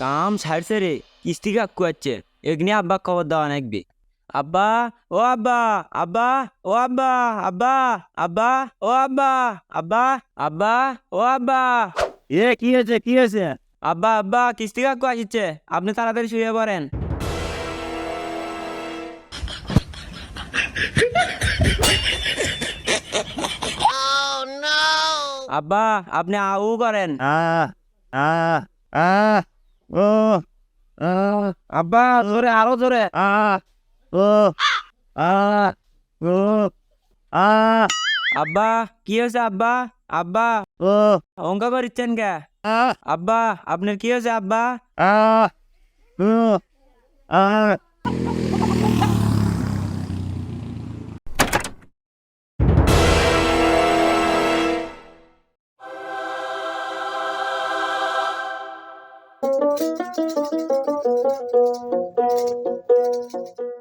কাম ছাড়ছে রে কিস্তি কাকু আছে এগনি আব্বা খবর দেওয়া নাকবি আব্বা ও আব্বা আব্বা ও আব্বা আব্বা আব্বা ও আব্বা আব্বা আব্বা ও আব্বা। এ কি হয়েছে কি হয়েছে? আব্বা আব্বা কিস্তি কাকু আসছে আপনি তাড়াতাড়ি শুয়ে পড়েন। আব্বা আপনি আউ করেন। আ আ আ আব্বা জোরে আরও জোরে। আব্বা কি হয়েছে আব্বা? আব্বা ও। অঙ্কা করিচ্ছেন কে? আব্বা আপনার কি হয়েছে আব্বা? আ।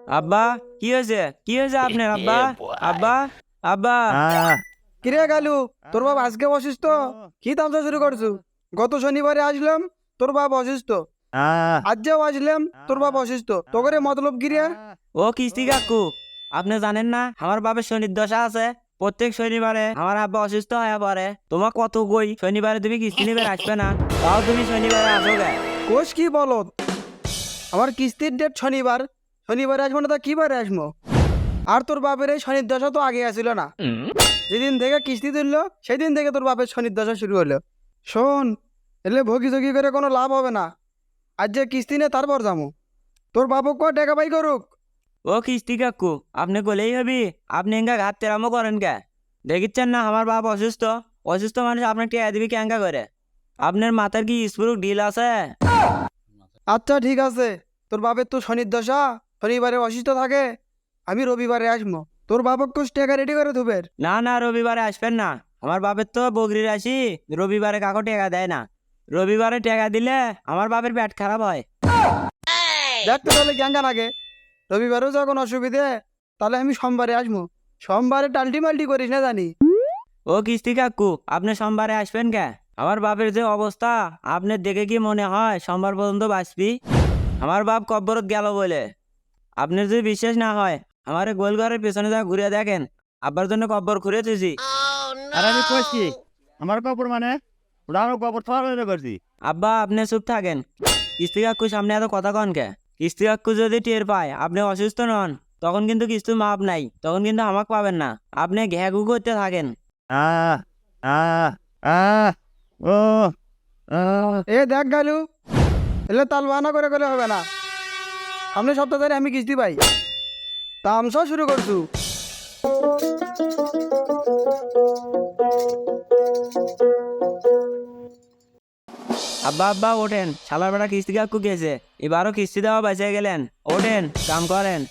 আব্বা কি হয়েছে? কি হয়েছে আপনার আব্বা? আব্বা আব্বা? কিরে গালু তোর বাপ আজকে অসুস্থ? কি তামসা শুরু করছু? গত শনিবারে আসলাম তোর বাপ অসুস্থ। আ আজ যেও আসলাম তোর বাপ অসুস্থ। তোকে মতলব কিরে ও কিস্তি কাকু আপনি জানেন না আমার বাপের শনির দশা আছে। প্রত্যেক শনিবারে আমার আব্বা অসুস্থ হয়ে পড়ে। তোমার কত গই শনিবারে তুমি কিস্তি নিবে আসবে না। তাও তুমি শনিবারে আসো কোষ কি বলো আমার কিস্তির ডেট শনিবার শনিবারে আসব না তা কি বারে আসব? আর তোর বাপের এই শনির দশা তো আগে আসিল না। যেদিন থেকে কিস্তি তুললো সেদিন থেকে তোর বাপের শনির দশা শুরু হলো। শোন এলে ভগি জগি করে কোনো লাভ হবে না। আর যে কিস্তি নে তারপর যাব। তোর বাপক ক টাকা পাই করুক? ও কিস্তি কাকু আপনি গলেই হবি। আপনি এঙ্গা ঘাত তেরামো করেন কে? দেখিচ্ছেন না আমার বাপ অসুস্থ। অসুস্থ মানুষ আপনার টিয়া দিবি কেঙ্গা করে? আপনার মাথার কি স্পুরুক ঢিল আছে? আচ্ছা ঠিক আছে। তোর বাপের তো শনির দশা শনিবারে অসুস্থ থাকে আমি রবিবারে আসব। তোর বাপক কোষ টাকা রেডি করে ধুবের না না রবিবারে আসবেন না। আমার বাপের তো বগরি আসি রবিবারে কাকো টেকা দেয় না। রবিবারে টেকা দিলে আমার বাপের পেট খারাপ হয়। দেখ তো তাহলে গ্যাঙ্গা নাগে রবিবারেও যখন অসুবিধে তাহলে আমি সোমবারে আসব। সোমবারে টাল্টি মাল্টি করিস না জানি? ও কিস্তি কাকু আপনি সোমবারে আসবেন কে? আমার বাপের যে অবস্থা আপনার দেখে কি মনে হয় সোমবার পর্যন্ত বাঁচবি? আমার বাপ কব্বরত গেল বলে। আপনার যদি বিশ্বাস না হয় আমার গোল ঘরের পেছনে যা ঘুরে দেখেন আব্বার জন্য কব্বর ঘুরে তুইছি আর আমি কইছি আমার কাপড় মানে? ওটা আমার কাপড় থর করছি। আব্বা আপনি চুপ থাকেন। কিস্তি কাকু সামনে এত কথা কন কে? কিস্তি কাকু যদি টের পায় আপনি অসুস্থ নন তখন কিন্তু কিস্তি মাপ নাই তখন কিন্তু আমাকে পাবেন না। আপনি ঘ্যাগু করতে থাকেন। আ আ আ ও আ। এ দেখ গালু এলে তাল বাহানা করে গেলে হবে না। সামনে সপ্তাহ ধরে আমি কিস্তি পাই। তামসা শুরু করছু। আব্বা আব্বা, ওঠেন। শালার বেড়া কিস্তি কাকু গেছে এবারও কিস্তি দেওয়া বেঁচে গেলেন। ওঠেন, কাম করেন।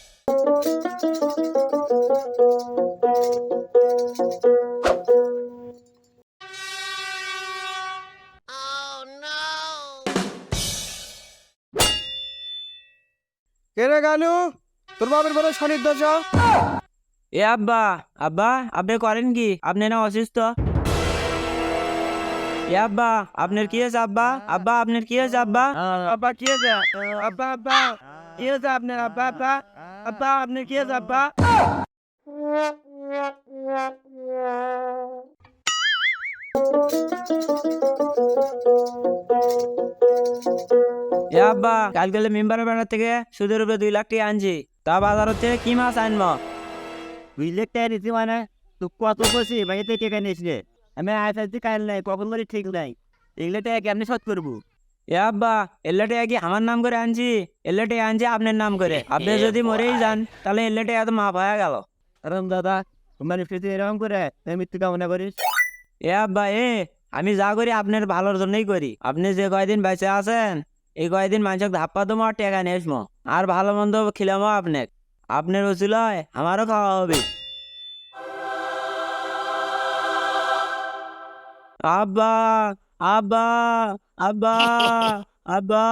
কে রে গালু? তোর বাপের বলে শনির দশা এ আব্বা আব্বা আপনি করেন কি? আপনি না অসুস্থ? এ আব্বা আপনার কি হয়েছে আব্বা? আব্বা আপনার কি হয়েছে আব্বা? আব্বা কি হয়েছে? আব্বা আব্বা কি হয়েছে আপনার আব্বা আব্বা? আব্বা আপনার কি হয়েছে আব্বা? এ আব্বা কালকে মেম্বারের ব্যানার থেকে সুদের উপরে দুই লাখ টাকা আনছি। তা বাজার হচ্ছে কি মাছ আনব? বুঝলে টাকা নিছি মানে তো কত বসে বাড়িতে টাকা নিয়েছিলে? আমি আজকে কাল নাই কখন করে ঠিক নাই। এগুলো টাকা কেমনি শোধ করব? এ আব্বা এল্লাটে কি আমার নাম করে আনছি? এল্লাটে আনছি আপনার নাম করে। আপনি যদি মরেই যান তাহলে এল্লাটে এত মাপ হয়ে গেল। কারণ দাদা তোমার ফিরতে এরকম করে তুমি মৃত্যু কামনা করিস। এ আব্বা এ আমি যা করি আপনার ভালোর জন্যই করি। আপনি যে কয়দিন বেঁচে আছেন এই কয়েকদিন মানুষক ধাপ্পা তোমার আর টেকা আসব আর ভালো মন্দ খিলামো আপনার আপনার হয়, আমারও খাওয়া হবে। আব্বা আব্বা আব্বা আব্বা।